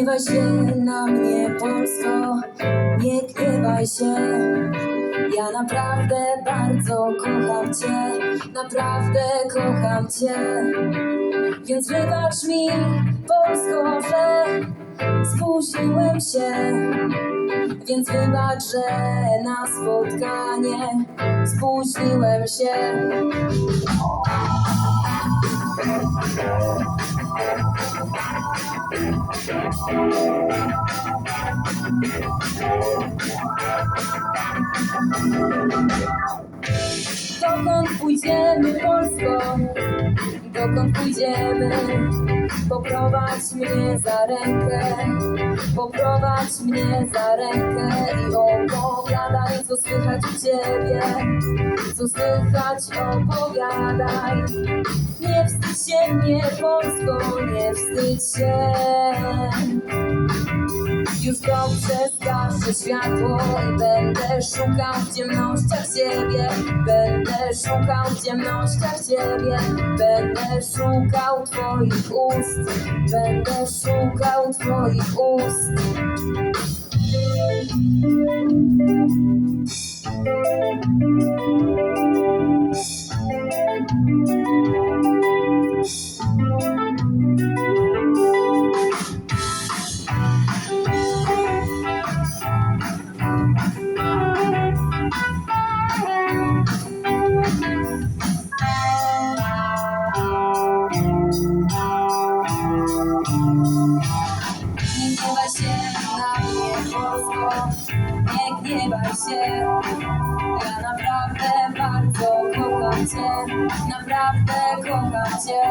gniewaj się na mnie, Polsko, nie gniewaj się. Ja naprawdę bardzo kocham Cię, naprawdę kocham Cię. Więc wybacz mi, Polsko, że spóźniłem się. Więc wybacz, że na spotkanie spóźniłem się. Dokąd pójdziemy, Polsko? Dokąd pójdziemy? Poprowadź mnie za rękę, poprowadź mnie za rękę i opowiadaj, co słychać u ciebie, co słychać, opowiadaj. Nie wstydź się mnie, Polsko, nie wstydź się. Już dobrze światło i będę szukał w ciemnościach Ciebie. Będę szukał w ciemnościach Ciebie. Będę szukał Twoich ust. Będę szukał Twoich ust. Na mnie. Nie gniewaj się. Ja naprawdę bardzo kocham Cię. Naprawdę kocham Cię.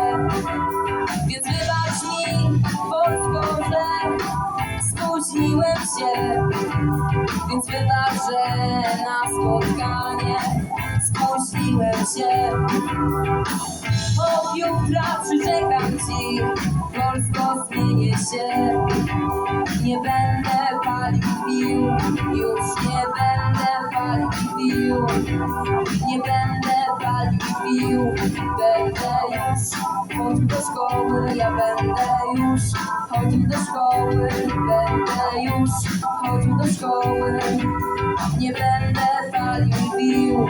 Więc wybacz mi, Polsko, że spóźniłem się. Więc wybacz, że na spotkanie spóźniłem się. Od jutra przyrzekam Ci, Polsko zmienię się. Nie będę palił pił, będę już chodził do szkoły, ja będę już chodził do szkoły, będę już chodził do szkoły. Nie będę palił pił.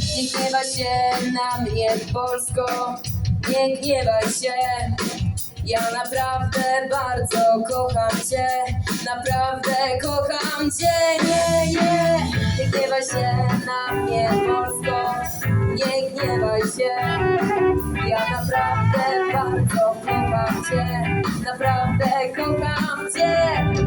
Nie gniewaj się na mnie, Polsko, nie gniewaj się. Ja naprawdę bardzo kocham Cię, naprawdę kocham Cię, nie, nie. Nie gniewaj się na mnie, Polsko, nie gniewaj się. Ja naprawdę bardzo kocham Cię, naprawdę kocham Cię.